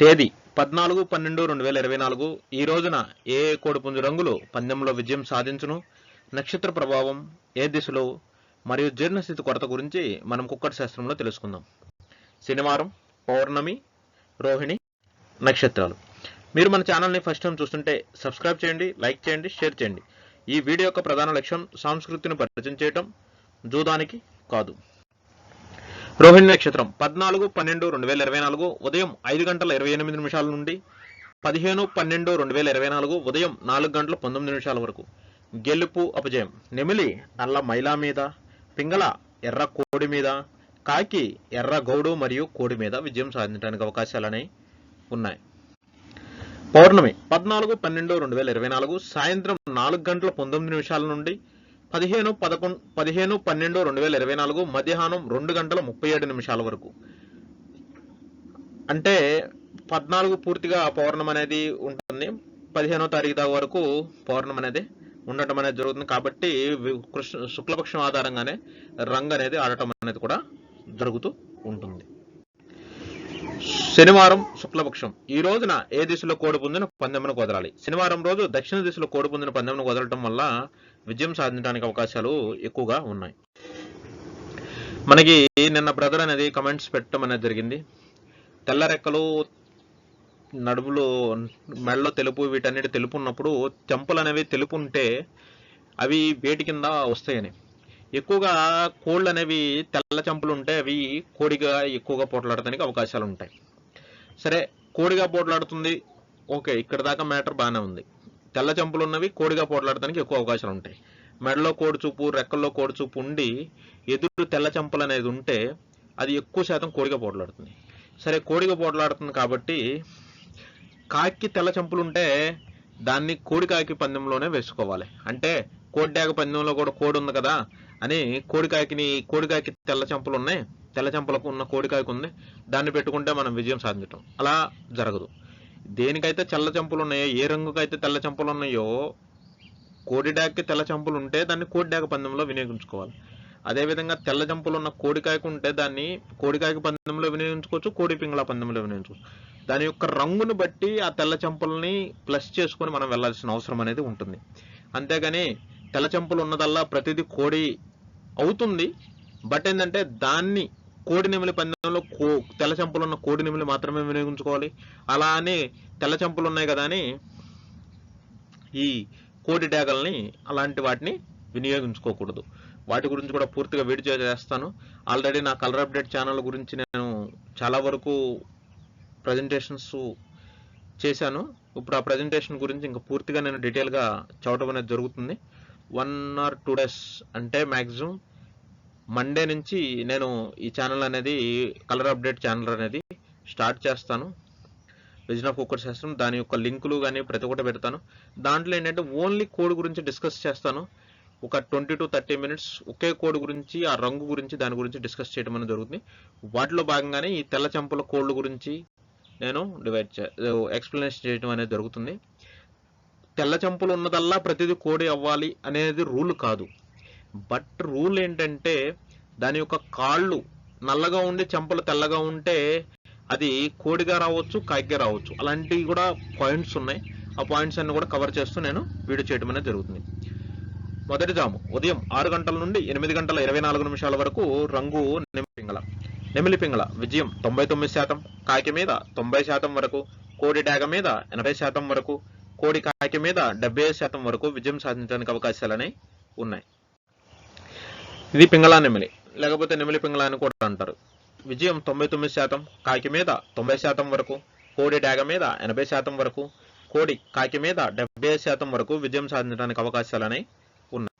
తేదీ పద్నాలుగు పన్నెండు రెండు వేల ఇరవై నాలుగు. ఈ రోజున ఏ కోడిపుంజు రంగులు పందెంలో విజయం సాధించును? నక్షత్ర ప్రభావం ఏ దిశలో? మరియు జీర్ణస్థితి కొరత గురించి మనం కుక్కటి శాస్త్రంలో తెలుసుకుందాం. శనివారం పౌర్ణమి రోహిణి నక్షత్రాలు. మీరు మన ఛానల్ని ఫస్ట్ టైం చూస్తుంటే సబ్స్క్రైబ్ చేయండి లైక్ చేయండి షేర్ చేయండి. ఈ వీడియో యొక్క ప్రధాన లక్ష్యం సంస్కృతిని పరిచయం చేయటం. జూదానికి కాదు. రోహిణి నక్షత్రం పద్నాలుగు పన్నెండు రెండు వేల ఇరవై నాలుగు ఉదయం ఐదు గంటల ఇరవై ఎనిమిది నిమిషాల నుండి పదిహేను పన్నెండు రెండు వేల ఇరవై నాలుగు ఉదయం నాలుగు గంటల పంతొమ్మిది నిమిషాల వరకు. గెలుపు అపజయం. నెమిలి నల్ల మైలా మీద. పింగళ ఎర్ర కోడి మీద. కాకి ఎర్ర గౌడు మరియు కోడి మీద విజయం సాధించడానికి అవకాశాలనే ఉన్నాయి. పౌర్ణమి పద్నాలుగు పన్నెండు రెండు వేల ఇరవై నాలుగు సాయంత్రం నాలుగు గంటల పంతొమ్మిది నిమిషాల నుండి పదిహేను పదకొండు పదిహేను పన్నెండు రెండు వేల ఇరవై నాలుగు మధ్యాహ్నం రెండు గంటల ముప్పై ఏడు నిమిషాల వరకు. అంటే పద్నాలుగు పూర్తిగా పౌర్ణం అనేది ఉంటుంది. పదిహేనో తారీఖు దాకా వరకు పౌర్ణం అనేది ఉండటం అనేది జరుగుతుంది. కాబట్టి కృష్ణ శుక్లపక్షం ఆధారంగానే రంగు అనేది ఆడటం అనేది కూడా జరుగుతూ ఉంటుంది. శనివారం శుక్లపక్షం. ఈ రోజున ఏ దిశలో కోడి పుంజును పందెమును కుదరాలి శనివారం రోజు దక్షిణ దిశలో కోడి పుంజును పందెమును కుదరటం వల్ల విజయం సాధించడానికి అవకాశాలు ఎక్కువగా ఉన్నాయి. మనకి నిన్న బ్రదర్ అనేది కమెంట్స్ పెట్టడం అనేది జరిగింది. తెల్ల రెక్కలు మెడలో తెలుపు వీటన్నిటి తెలుపు ఉన్నప్పుడు చెంపలు అనేవి తెలుపు ఉంటే అవి వేటి కింద వస్తాయని. ఎక్కువగా కోళ్ళు అనేవి తెల్ల చెంపలు ఉంటే అవి కోడిగా ఎక్కువగా పోట్లాడటానికి అవకాశాలు ఉంటాయి. సరే కోడిగా పోట్లాడుతుంది. ఓకే ఇక్కడ దాకా మ్యాటర్ బాగానే ఉంది. తెల్ల చెంపలు ఉన్నవి కోడిగా పోట్లాడటానికి ఎక్కువ అవకాశాలు ఉంటాయి మెడలో కోడిచూపు రెక్కల్లో కోడిచూపు ఉండి ఎదురు తెల్ల చెంపలు అనేది ఉంటే అది ఎక్కువ శాతం కోడిగా పోట్లాడుతుంది. సరే కోడిగా పోట్లాడుతుంది కాబట్టి కాకి తెల్ల చెంపలు ఉంటే దాన్ని కోడి కాకి పందెంలోనే వేసుకోవాలి. అంటే కోడిడాక పందెంలో కూడా కోడి ఉంది కదా అని కోడికాయకిని కోడికాయకి తెల్ల చెంపలు ఉన్నాయి తెల్ల చెంపలకు ఉన్న కోడికాయకు ఉంది దాన్ని పెట్టుకుంటే మనం విజయం సాధించటం. అలా జరగదు. దేనికైతే తెల్ల చెంపలు ఉన్నాయో ఏ రంగుకైతే తెల్ల చెంపలు ఉన్నాయో కోడి డాక్కి తెల్ల చెంపలు ఉంటే దాన్ని కోడి డాక పందెంలో వినియోగించుకోవాలి. అదేవిధంగా తెల్ల చెంపలు ఉన్న కోడికాయకు ఉంటే దాన్ని కోడికాయకు పందెంలో వినియోగించుకోవచ్చు కోడి పింగళ పందెంలో వినియోగించుకోవచ్చు. దాని యొక్క రంగును బట్టి ఆ తెల్ల చెంపల్ని ప్లస్ చేసుకొని మనం వెళ్ళాల్సిన అవసరం అనేది ఉంటుంది. అంతేగాని తెల్ల చెంపలు ఉన్నదల్లా ప్రతిదీ కోడి అవుతుంది బట్ ఏంటంటే దాన్ని కోడి నెమిలి పందెంలో కో తెల్ల చెంపలున్న కోడి నెమిలి మాత్రమే వినియోగించుకోవాలి. అలా అని తెల్ల చెంపలు ఉన్నాయి కదా అని ఈ కోడి డేగల్ని అలాంటి వాటిని వినియోగించుకోకూడదు. వాటి గురించి కూడా పూర్తిగా వీడియో చేస్తాను. ఆల్రెడీ నా కలర్ అప్డేట్ ఛానల్ గురించి నేను చాలా వరకు ప్రజెంటేషన్స్ చేశాను. ఇప్పుడు ఆ ప్రజెంటేషన్ గురించి ఇంకా పూర్తిగా నేను డీటెయిల్గా చదవడం అనేది జరుగుతుంది. వన్ ఆర్ టూ డేస్ అంటే మ్యాక్సిమం మండే నుంచి నేను ఈ ఛానల్ అనేది కలర్ అప్డేట్ ఛానల్ అనేది స్టార్ట్ చేస్తాను. విజన్ ఆఫ్ కుక్కర్ శాస్త్రం దాని యొక్క లింకులు కానీ ప్రతి ఒక్కటి పెడతాను. దాంట్లో ఏంటంటే ఓన్లీ కోడ్ గురించి డిస్కస్ చేస్తాను. ఒక ట్వంటీ టు థర్టీ మినిట్స్ ఒకే కోడ్ గురించి ఆ రంగు గురించి దాని గురించి డిస్కస్ చేయడం అనేది జరుగుతుంది. వాటిలో భాగంగానే ఈ తెల్ల చెంపల కోళ్ళ గురించి నేను డివైడ్ చే ఎక్స్ప్లెనేషన్ చేయడం అనేది జరుగుతుంది. తెల్ల చెంపలు ఉన్నదల్లా ప్రతిదీ కోడి అవ్వాలి అనేది రూల్ కాదు. బట్ రూల్ ఏంటంటే దాని యొక్క కాళ్ళు నల్లగా ఉండి చెంపలు తెల్లగా ఉంటే అది కోడిగా రావచ్చు కాకిగా రావచ్చు. అలాంటివి కూడా పాయింట్స్ ఉన్నాయి. ఆ పాయింట్స్ అన్ని కూడా కవర్ చేస్తూ నేను వీడియో చేయడం అనేది జరుగుతుంది. మొదటి జాము ఉదయం ఆరు గంటల నుండి ఎనిమిది గంటల ఇరవై నాలుగు నిమిషాల వరకు రంగు నెమిలిపింగళ. నెమిలి పింగళ విజయం తొంభై తొమ్మిది శాతం కాకి మీద తొంభై శాతం వరకు కోడి డాగ మీద ఎనభై శాతం వరకు కోడి కాకి మీద డెబ్బై శాతం వరకు విజయం సాధించడానికి అవకాశాలనే ఉన్నాయి. ఇది పింగళా నెమిలి. లేకపోతే నెమిలి పింగళా అని కూడా అంటారు. విజయం తొంభై తొమ్మిది శాతం కాకి మీద తొంభై శాతం వరకు కోడి డాగ మీద ఎనభై శాతం వరకు కోడి కాకి మీద డెబ్బై శాతం వరకు విజయం సాధించడానికి అవకాశాలనే ఉన్నాయి.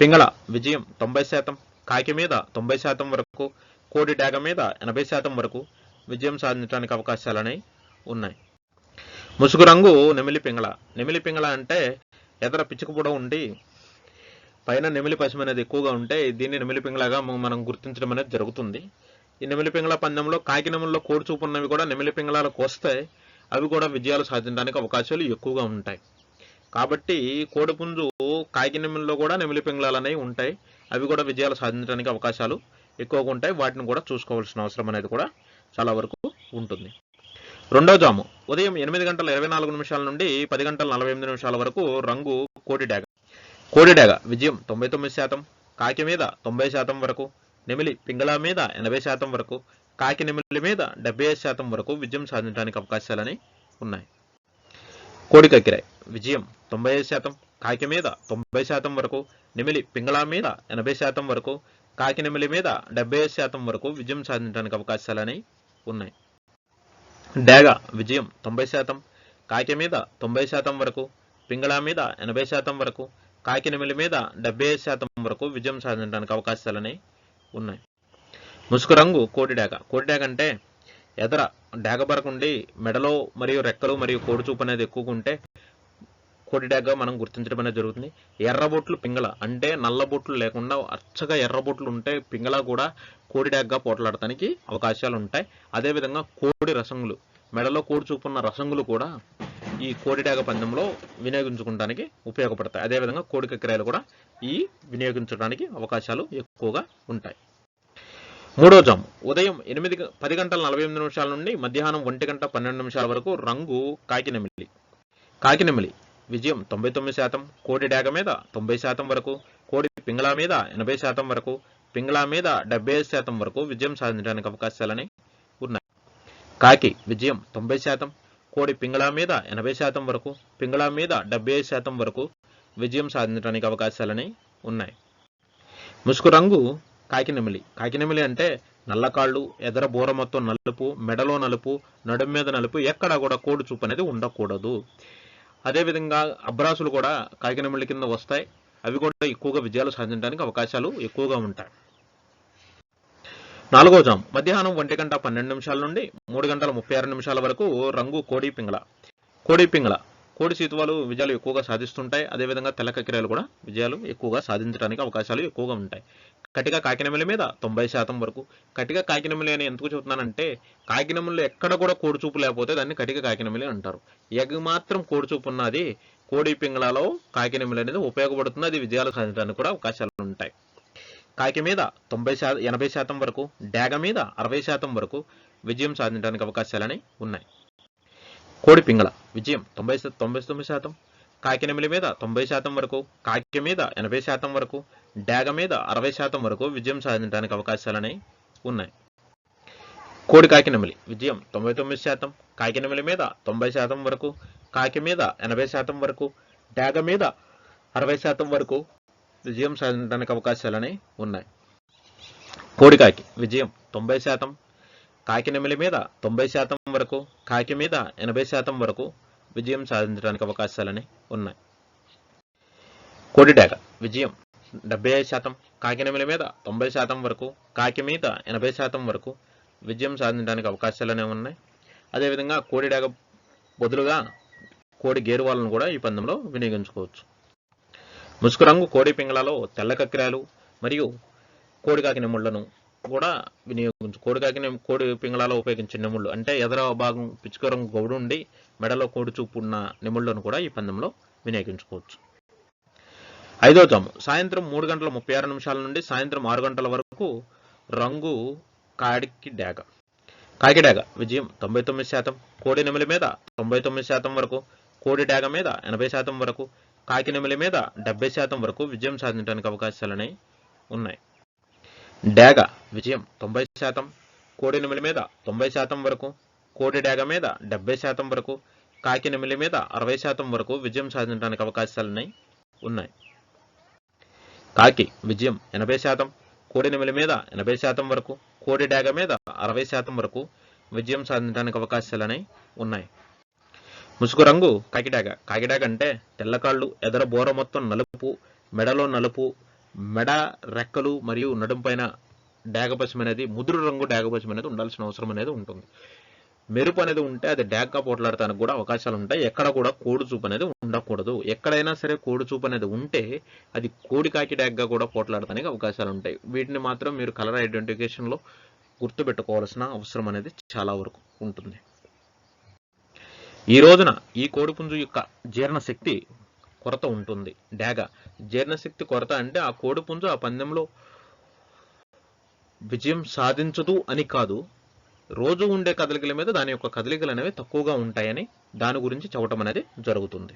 పింగళ విజయం తొంభై శాతం కాకి మీద తొంభై శాతం వరకు కోడి డాగ మీద ఎనభై శాతం వరకు విజయం సాధించడానికి అవకాశాలనే ఉన్నాయి. ముసుగు రంగు నెమిలి పింగళ. నెమిలి పింగళ అంటే ఎదర పిచ్చుక కూడా ఉండి పైన నెమిలి పశ్చిమ అనేది ఎక్కువగా ఉంటే దీన్ని నెమిలి పింగళగా మనం గుర్తించడం అనేది జరుగుతుంది. ఈ నెమిలి పింగళ పందెంలో కాకి నెమల్లో కోడి చూపున్నవి కూడా నెమిలి పింగళాలకు వస్తే అవి కూడా విజయాలు సాధించడానికి అవకాశాలు ఎక్కువగా ఉంటాయి. కాబట్టి కోడిపుంజు కాకినెమిల్లో కూడా నెమిలి పింగళాలు అనేవి ఉంటాయి. అవి కూడా విజయాలు సాధించడానికి అవకాశాలు ఎక్కువగా ఉంటాయి. వాటిని కూడా చూసుకోవాల్సిన అవసరం అనేది కూడా చాలా వరకు ఉంటుంది. రెండో జాము. ఉదయం ఎనిమిది గంటల ఇరవై నాలుగు నిమిషాల నుండి పది గంటల నలభై ఎనిమిది నిమిషాల వరకు రంగు కోడి డాగ కోడిడగ విజయం తొంభై తొమ్మిది శాతం కాకి మీద తొంభై శాతం వరకు నెమిలి పింగళ మీద ఎనభై శాతం వరకు కాకి నెమిలి మీద డెబ్బై ఐదు శాతం వరకు విజయం సాధించడానికి అవకాశాలని ఉన్నాయి. కోడి కక్కిరాయి విజయం తొంభై ఐదు శాతం కాకి మీద తొంభై శాతం వరకు నెమిలి పింగళ మీద ఎనభై శాతం వరకు కాకి నెమిలి మీద డెబ్బై ఐదు శాతం వరకు విజయం సాధించడానికి అవకాశాలని ఉన్నాయి. డాగ విజయం తొంభై శాతం కాకి మీద తొంభై శాతం వరకు పింగళ మీద ఎనభై శాతం వరకు కాకినమిలి మీద డెబ్బై శాతం వరకు విజయం సాధించడానికి అవకాశాలని ఉన్నాయి. ముసుగు రంగు కోటి డాగ. కోటి డాగ అంటే ఎదర డాగబరకుండి మెడలో మరియు రెక్కలు మరియు కోడి చూపు అనేది ఎక్కువగా ఉంటే కోడి మనం గుర్తించడం అనేది జరుగుతుంది. ఎర్రబొట్లు పింగళ అంటే నల్ల బొట్లు లేకుండా అచ్చగా ఎర్రబొట్లు ఉంటే పింగళ కూడా కోడిడాక్గా పోట్లాడటానికి అవకాశాలు ఉంటాయి. అదేవిధంగా కోడి రసంగులు. మెడలో కోడి చూపున్న రసంగులు కూడా ఈ కోడిడాగ పందెంలో వినియోగించుకోవడానికి ఉపయోగపడతాయి. అదేవిధంగా కోడి కక్కిరాయలు కూడా ఈ వినియోగించడానికి అవకాశాలు ఎక్కువగా ఉంటాయి. మూడో జాము. ఉదయం ఎనిమిది పది గంటల నలభై ఎనిమిది నిమిషాల నుండి మధ్యాహ్నం ఒంటి గంట పన్నెండు నిమిషాల వరకు రంగు కాకినెమిలి. కాకినెమిలి. విజయం తొంభై తొమ్మిది శాతం. కోడి డాగ మీద తొంభై శాతం వరకు. కోడి పింగళా మీద ఎనభై శాతం వరకు. పింగళా మీద డెబ్బై ఐదు శాతం వరకు విజయం సాధించడానికి అవకాశాలని ఉన్నాయి. కాకి. విజయం తొంభై శాతం. కోడి పింగళా మీద ఎనభై శాతం వరకు పింగళా మీద డెబ్బై ఐదు శాతం వరకు విజయం సాధించడానికి అవకాశాలని ఉన్నాయి. ముసుగు రంగు కాకినెమిలి. కాకినెమిలి అంటే నల్లకాళ్ళు ఎదర బూర మొత్తం నలుపు మెడలో నలుపు నడుం మీద నలుపు ఎక్కడా కూడా కోడి చూపు అనేది ఉండకూడదు. అదేవిధంగా అబ్రాసులు కూడా కాకినెమిలి కింద వస్తాయి. అవి కూడా ఎక్కువగా విజయాలు సాధించడానికి అవకాశాలు ఎక్కువగా ఉంటాయి. నాలుగో జామ్. మధ్యాహ్నం ఒంటి గంట పన్నెండు నిమిషాల నుండి మూడు గంటల ముప్పై ఆరు నిమిషాల వరకు రంగు కోడి పింగళ. కోడి పింగళ. కోడి సీతువాలు విజయాలు ఎక్కువగా సాధిస్తుంటాయి. అదేవిధంగా తెల్ల కక్కిరాలు కూడా విజయాలు ఎక్కువగా సాధించడానికి అవకాశాలు ఎక్కువగా ఉంటాయి. కటిక కాకినమిల మీద తొంభై శాతం వరకు. కటిక కాకినమిలి అని ఎందుకు చెబుతున్నానంటే కాకినెమిలిలో ఎక్కడ కూడా కోడి చూపు లేకపోతే దాన్ని కటిక కాకినమిలి అంటారు. ఎగ్ మాత్రం కోడి చూపు ఉన్నది. కోడి పింగళాలో కాకినమిలి అనేది ఉపయోగపడుతుంది. అది విజయాలు సాధించడానికి కూడా అవకాశాలు ఉంటాయి. కాకి మీద తొంభై శాతం ఎనభై శాతం వరకు డాగ మీద అరవై శాతం వరకు విజయం సాధించడానికి అవకాశాలని ఉన్నాయి. కోడి పింగళ విజయం తొంభై తొంభై తొమ్మిది శాతం. కాకినెమిలి మీద తొంభై శాతం వరకు కాకి మీద ఎనభై శాతం వరకు డాగ మీద అరవై శాతం వరకు విజయం సాధించడానికి అవకాశాలని ఉన్నాయి. కోడి కాకినెమిలి విజయం తొంభై తొమ్మిది శాతం. కాకినెమిలి మీద తొంభై శాతం వరకు కాకి మీద ఎనభై శాతం వరకు డాగ మీద అరవై శాతం వరకు విజయం సాధించడానికి అవకాశాలని ఉన్నాయి. కోడికాకి విజయం తొంభై శాతం కాకి నెమిలి మీద తొంభై శాతం వరకు కాకి మీద ఎనభై శాతం వరకు విజయం సాధించడానికి అవకాశాలని ఉన్నాయి. కోడిడాక విజయం డెబ్బై ఐదు శాతం కాకి నెమిలి మీద తొంభై శాతం వరకు కాకి మీద ఎనభై శాతం వరకు విజయం సాధించడానికి అవకాశాలనే ఉన్నాయి. అదేవిధంగా కోడిడాక బదులుగా కోడి గేరు వాళ్ళను కూడా ఈ పందెంలో వినియోగించుకోవచ్చు. ముసుకు రంగు కోడి పింగళాలో తెల్ల కక్రాలు మరియు కోడికాకి నెమ్ముళ్ళను కూడా వినియోగించు కోడికాకి కోడి పింగళాలో ఉపయోగించే నిముళ్ళు. అంటే ఎదర భాగం పిచ్చుక రంగు గౌడు ఉండి మెడలో కోడి చూపు ఉన్న నెమ్ముళ్ళను కూడా ఈ పందెంలో వినియోగించుకోవచ్చు. ఐదో జాము. సాయంత్రం మూడు గంటల ముప్పై ఆరు నిమిషాల నుండి సాయంత్రం ఆరు గంటల వరకు రంగు కాడికి డాగ. కాకి డాగ. విజయం తొంభై తొమ్మిది శాతం. కోడి నెమిలి మీద తొంభై తొమ్మిది శాతం వరకు కోడి డాగ మీద ఎనభై శాతం వరకు కాకినమిల మీద డెబ్బై శాతం వరకు విజయం సాధించడానికి అవకాశాలని ఉన్నాయి. డాగ విజయం తొంభై శాతం కోడినెమిలి మీద తొంభై శాతం వరకు కోడి డాగ మీద డెబ్బై శాతం వరకు కాకినెమిలి మీద అరవై శాతం వరకు విజయం సాధించడానికి అవకాశాలని ఉన్నాయి. కాకి విజయం ఎనభై శాతం కోడినెమిలి మీద ఎనభై శాతం వరకు కోడి డాగ మీద అరవై శాతం వరకు విజయం సాధించడానికి అవకాశాలని ఉన్నాయి. ముసుగు రంగు కాకిడాగ. కాకిడాగ అంటే తెల్లకాళ్ళు ఎదర బోర మొత్తం నలుపు మెడలో నలుపు మెడ రెక్కలు మరియు నడుం పైన డాగపశం అనేది ముదురు రంగు డాగపశం అనేది ఉండాల్సిన అవసరం అనేది ఉంటుంది. మెరుపు అనేది ఉంటే అది డాగ్గా పోట్లాడటానికి కూడా అవకాశాలు ఉంటాయి. ఎక్కడ కూడా కోడి చూపు అనేది ఉండకూడదు. ఎక్కడైనా సరే కోడి చూపు అనేది ఉంటే అది కోడి కాకి డాగ్గా కూడా పోట్లాడటానికి అవకాశాలు ఉంటాయి. వీటిని మాత్రం మీరు కలర్ ఐడెంటిఫికేషన్లో గుర్తుపెట్టుకోవాల్సిన అవసరం అనేది చాలా వరకు ఉంటుంది. ఈ రోజున ఈ కోడిపుంజు యొక్క జీర్ణశక్తి కొరత ఉంటుంది. డాగ. జీర్ణశక్తి కొరత అంటే ఆ కోడిపుంజు ఆ పందెంలో విజయం సాధించదు అని కాదు. రోజు ఉండే కదలికల మీద దాని యొక్క కదలికలు అనేవి తక్కువగా ఉంటాయని దాని గురించి చెప్పటం అనేది జరుగుతుంది.